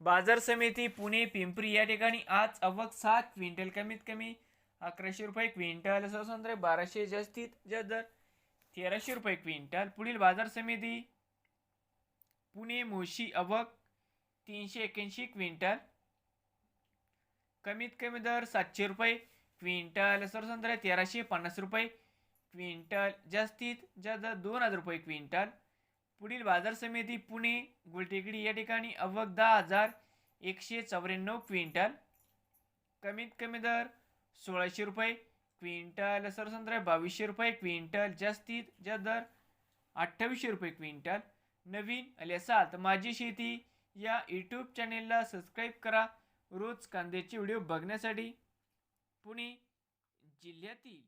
बाजार समिती पुणे पिंपरी या ठिकाणी आज अवक सात क्विंटल कमीत कमी अकराशे रुपये क्विंटल. स्वतंत्र बाराशे जास्तीत जास्त दर तेराशे रुपये क्विंटल. पुढील बाजार समिती पुणे मोशी अवक तीनशे एक्याऐंशी क्विंटल. कमीत कमी दर सातशे रुपये क्विंटल. सर्वसाधारण तेराशे पन्नास रुपये क्विंटल. जास्तीत जास्त दोन हजार रुपये क्विंटल. पुढील बाजार समिती पुणे गुलटेकडी या ठिकाणी अवघ दहा हजार एकशे चौऱ्याण्णव क्विंटल. कमीत कमी दर सोळाशे रुपये क्विंटल सरसंत्र बावीसशे रुपये क्विंटल जास्तीत जास्त दर अठ्ठावीसशे रुपये क्विंटल. नवीन आले असाल तर माझी शेती या यूट्यूब चॅनेलला सबस्क्राईब करा. रोज कांद्याचे व्हिडिओ बघण्यासाठी पुणे जिल्ह्यातील